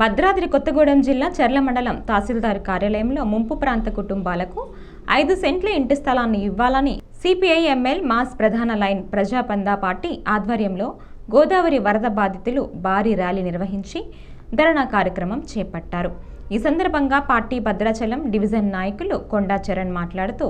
భద్రాద్రి కొత్తగూడెం జిల్లా చర్ల మండలం తహసీల్దార్ కార్యాలయంలో ముంపు ప్రాంత కుటుంబాలకు ఐదు సెంట్ల ఇంటి స్థలాన్ని ఇవ్వాలని C P I M L mass ప్రధాన లైన్ ప్రజాపందా పార్టీ ఆధ్వర్యంలో గోదావరి వరద బాధితులు భారీ ర్యాలీ నిర్వహించి ధరణా కార్యక్రమం చేపట్టారు. ఈ సందర్భంగా పార్టీ భద్రాచలం డివిజన్ నాయకులు కొండా చరణ్ మాట్లాడుతూ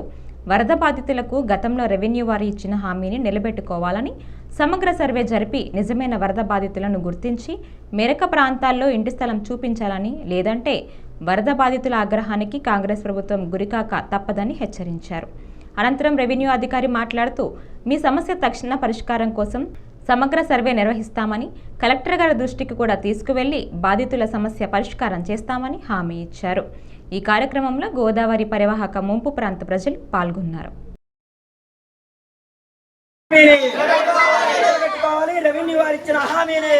వరద బాధితులకు గతంలో రెవెన్యూ వారు ఇచ్చిన హామీని నిలబెట్టుకోవాలని సమగ్ర సర్వే జరిపి నిజమైన వరద బాధితులను గుర్తించి మెరక ప్రాంతాల్లో ఇంటి స్థలం చూపించాలని లేదంటే వరద బాధితుల ఆగ్రహానికి కాంగ్రెస్ ప్రభుత్వం గురికాక తప్పదని హెచ్చరించారు. అనంతరం రెవెన్యూ అధికారి మాట్లాడుతూ మీ సమస్య తక్షణ పరిష్కారం కోసం సమగ్ర సర్వే నిర్వహిస్తామని కలెక్టర్ గారి దృష్టికి కూడా తీసుకువెళ్ళి బాధితుల సమస్య పరిష్కారం చేస్తామని హామీ ఇచ్చారు. ఈ కార్యక్రమంలో గోదావరి పరివాహక ముంపు ప్రాంత ప్రజలు పాల్గొన్నారు. రెవెన్యూ వారు ఇచ్చిన హామీని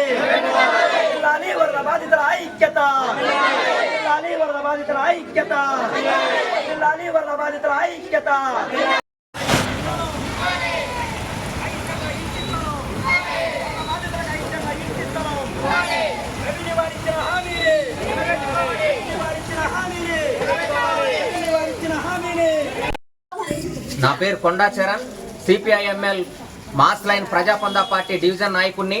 వరద బాధితుల ఐక్యత. వరద బాధితుల ఐక్యత. వరద బాధితుల ఐక్యత రెవెన్యూ వారు ఇచ్చిన హామీ రెవెన్యూ వారు ఇచ్చిన హామీని రెవెన్యూ వారు ఇచ్చిన హామీని నా పేరు Konda Charan. C P I M L mass line Prajapantha party division నాయకుడిని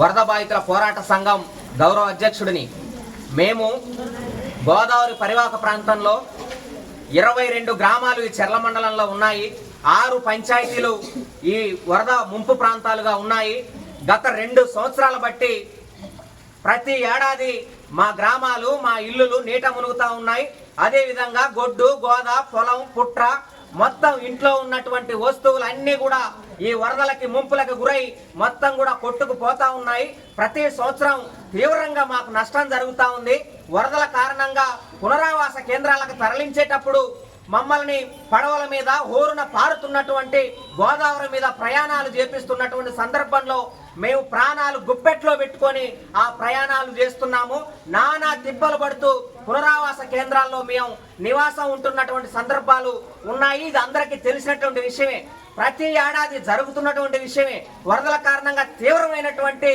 వరద బాధితుల పోరాట సంఘం గౌరవ అధ్యక్షుడిని. మేము గోదావరి పరివాహక ప్రాంతంలో ఇరవై రెండు గ్రామాలు ఈ చెర్ల మండలంలో ఉన్నాయి. ఆరు పంచాయతీలు ఈ వరద ముంపు ప్రాంతాలుగా ఉన్నాయి. గత రెండు సంవత్సరాల బట్టి ప్రతి ఏడాది మా గ్రామాలు మా ఇల్లులు నీట మునుగుతూ ఉన్నాయి. అదేవిధంగా గొడ్డు గోద పొలం పుట్ర మొత్తం ఇంట్లో ఉన్నటువంటి వస్తువులు అన్నీ కూడా ఈ వరదలకి ముంపులకు గురై మొత్తం కూడా కొట్టుకుపోతా ఉన్నాయి. ప్రతి సంవత్సరం తీవ్రంగా మాకు నష్టం జరుగుతూ ఉంది. వరదల కారణంగా పునరావాస కేంద్రాలకు తరలించేటప్పుడు మమ్మల్ని పడవల మీద హోరున పారుతున్నటువంటి గోదావరి మీద ప్రయాణాలు చేపిస్తున్నటువంటి సందర్భంలో మేము ప్రాణాలు గుప్పెట్లో పెట్టుకొని ఆ ప్రయాణాలు చేస్తున్నాము. నానా తిప్పలు పడుతూ పునరావాస కేంద్రాల్లో మేము నివాసం ఉంటున్నటువంటి సందర్భాలు ఉన్నాయి. ఇది అందరికీ తెలిసినటువంటి విషయమే. ప్రతి ఏడాది జరుగుతున్నటువంటి విషయమే. వరదల కారణంగా తీవ్రమైనటువంటి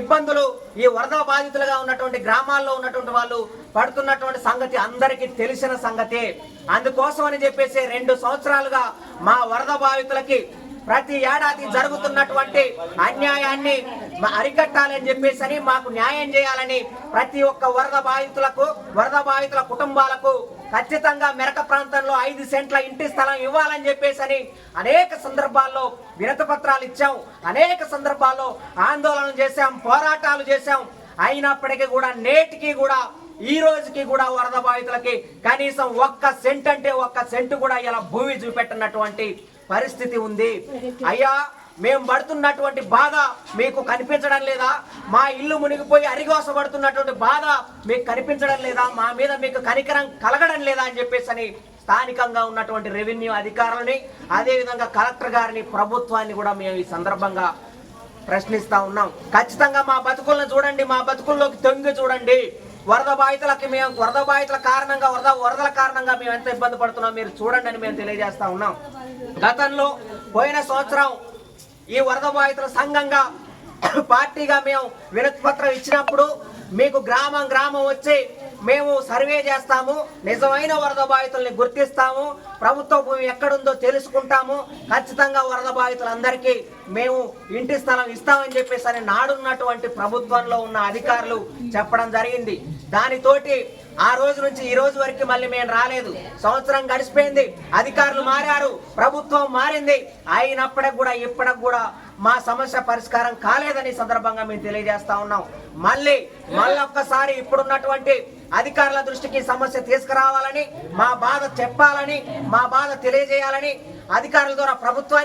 ఇబ్బందులు ఈ వరద బాధితులుగా ఉన్నటువంటి గ్రామాల్లో ఉన్నటువంటి వాళ్ళు పడుతున్నటువంటి సంగతి అందరికీ తెలిసిన సంగతే. అందుకోసం అని చెప్పేసి రెండు సంవత్సరాలుగా మా వరద బాధితులకి ప్రతి ఏడాది జరుగుతున్నటువంటి అన్యాయాన్ని అరికట్టాలని చెప్పేసి అని మాకు న్యాయం చేయాలని ప్రతి ఒక్క వరద బాధితులకు వరద బాధితుల కుటుంబాలకు ఖచ్చితంగా మెరక ప్రాంతంలో ఐదు సెంట్ల ఇంటి స్థలం ఇవ్వాలని చెప్పేసి అని అనేక సందర్భాల్లో వినతపత్రాలు ఇచ్చాం. అనేక సందర్భాల్లో ఆందోళన చేశాం పోరాటాలు చేశాం. అయినప్పటికీ కూడా నేటికి కూడా ఈ రోజుకి కూడా వరద బాధితులకి కనీసం ఒక్క సెంట్ అంటే ఒక్క సెంటు కూడా ఇలా భూమి చూపెట్టినటువంటి పరిస్థితి ఉంది. అయ్యా మేము పడుతున్నటువంటి బాధ మీకు కనిపించడం లేదా? మా ఇల్లు మునిగిపోయి అరిగోసపడుతున్నటువంటి బాధ మీకు కనిపించడం లేదా? మా మీద మీకు కనికరం కలగడం లేదా అని చెప్పేసి అని స్థానికంగా ఉన్నటువంటి రెవెన్యూ అధికారులని అదేవిధంగా కలెక్టర్ గారిని ప్రభుత్వాన్ని కూడా మేము ఈ సందర్భంగా ప్రశ్నిస్తా ఉన్నాం. ఖచ్చితంగా మా బతుకులను చూడండి మా బతుకుల్లోకి తొంగి చూడండి. వరద బాధితులకి మేము వరద బాధితుల కారణంగా వరద వరదల కారణంగా మేము ఎంత ఇబ్బంది పడుతున్నాం మీరు చూడండి అని మేము తెలియజేస్తా ఉన్నాం. గతంలో పోయిన సంవత్సరం ఈ వరద బాధితుల సంఘంగా పార్టీగా మేము వినతి పత్రం ఇచ్చినప్పుడు మీకు గ్రామం గ్రామం వచ్చి మేము సర్వే చేస్తాము నిజమైన వరద బాధితుల్ని గుర్తిస్తాము ప్రభుత్వ భూమి ఎక్కడుందో తెలుసుకుంటాము. ఖచ్చితంగా వరద బాధితులందరికీ మేము ఇంటి స్థలం ఇస్తామని చెప్పేసి అని నాడున్నటువంటి ప్రభుత్వంలో ఉన్న అధికారులు చెప్పడం జరిగింది. దానితోటి ఆ రోజు నుంచి ఈ రోజు వరకు మళ్ళీ మేము రాలేదు. సంవత్సరం గడిచిపోయింది. అధికారులు మారారు. ప్రభుత్వం మారింది. అయినప్పటికి కూడా ఇప్పటికి కూడా మా సమస్య పరిష్కారం కాలేదని సందర్భంగా మేము తెలియజేస్తా ఉన్నాం. మళ్ళీ మళ్ళీ ఒక్కసారి ఇప్పుడున్నటువంటి అధికారుల దృష్టికి సమస్య తీసుకురావాలని మా బాధ చెప్పాలని మా బాధ తెలియజేయాలని అధికారుల ద్వారా ప్రభుత్వానికి